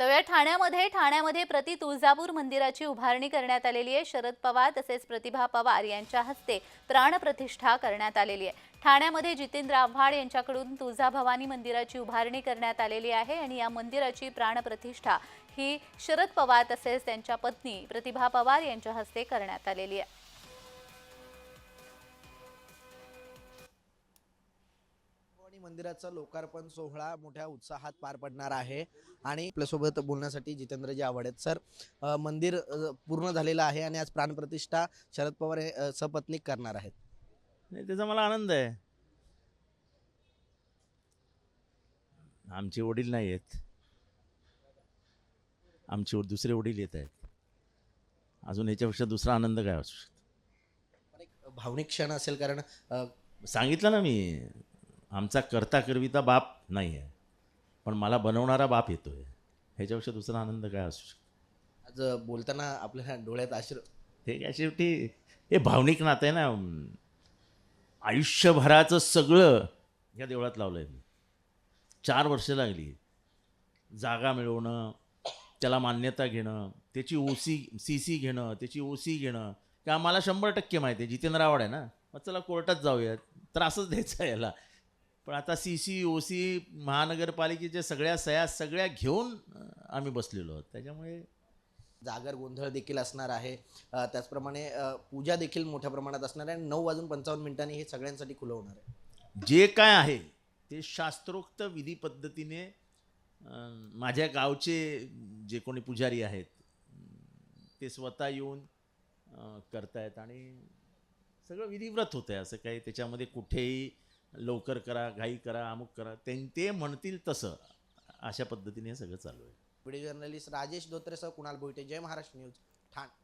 तर ठाण्यामध्ये ठाण्यामध्ये प्रति तुळजापूर मंदिराची उभारणी करण्यात आलेली आहे. शरद पवार तसेच प्रतिभा पवार यांच्या हस्ते प्राणप्रतिष्ठा करण्यात आलेली आहे. ठाण्यामध्ये जितेंद्र आव्हाड यांच्याकडून तुळजाभवानी मंदिराची उभारणी करण्यात आलेली आहे आणि या मंदिराची प्राणप्रतिष्ठा ही शरद पवार तसेच त्यांच्या पत्नी प्रतिभा पवार यांच्या हस्ते करण्यात आलेली आहे. मंदिराचा लोकार्पण सोहळा मोठ्या उत्साहात पार पडणार आहे. आणि आपल्यासोबत बोलण्यासाठी जितेंद्रजी आवड आहेत. सर मंदिर पूर्ण झालेलं आहे आणि आज प्राणप्रतिष्ठा शरद पवार हे सपत्नीक करणार आहेत. नाही त्याचा मला आनंद आहे. आमचे वडील नाही आहेत. आमचे दुसरे वडील येत आहेत. अजून याच्यापेक्षा दुसरा आनंद काय असू शकतो? भावनिक क्षण असेल कारण सांगितलं ना मी. आमचा करता करविता बाप नाही आहे. पण मला बनवणारा बाप येतोय. ह्याच्यापेक्षा दुसरा आनंद काय असू शकतो? आज बोलताना आपल्या डोळ्यात आश्र ते काय शेवटी हे भावनिक नातं आहे ना? आयुष्यभराचं सगळं या देवळात लावलं आहे मी. चार वर्ष लागली. जागा मिळवणं त्याला मान्यता घेणं त्याची ओसी सी सी घेणं त्याची ओसी घेणं. की आम्हाला शंभर टक्के माहिती आहे. जितेंद्र आव्हाड आहे ना? मग चला कोर्टात जाऊयात. तर असंच द्यायचं आहे याला. पण आता सी सी ओ सी महानगरपालिकेच्या सगळ्या सह्या सगळ्या घेऊन आम्ही बसलेलो आहोत. त्याच्यामुळे जागर गोंधळ देखील असणार आहे. त्याचप्रमाणे पूजा देखील मोठ्या प्रमाणात असणार आहे आणि नऊ वाजून पंचावन्न मिनिटांनी हे सगळ्यांसाठी खुलं होणार आहे. जे काय आहे ते शास्त्रोक्त विधी पद्धतीने माझ्या गावचे जे कोणी पुजारी आहेत ते स्वतः येऊन करतायत आणि सगळं विधिव्रत होतं आहे असं काही त्याच्यामध्ये कुठेही लवकर करा घाई करा अमुक करा. ते ते म्हणतील तसं. अशा पद्धतीने हे सगळं चालू आहे. व्हिडिओ जर्नलिस्ट राजेश धोत्रेसह कुणाल भोईटे. जय महाराष्ट्र न्यूज ठाणे.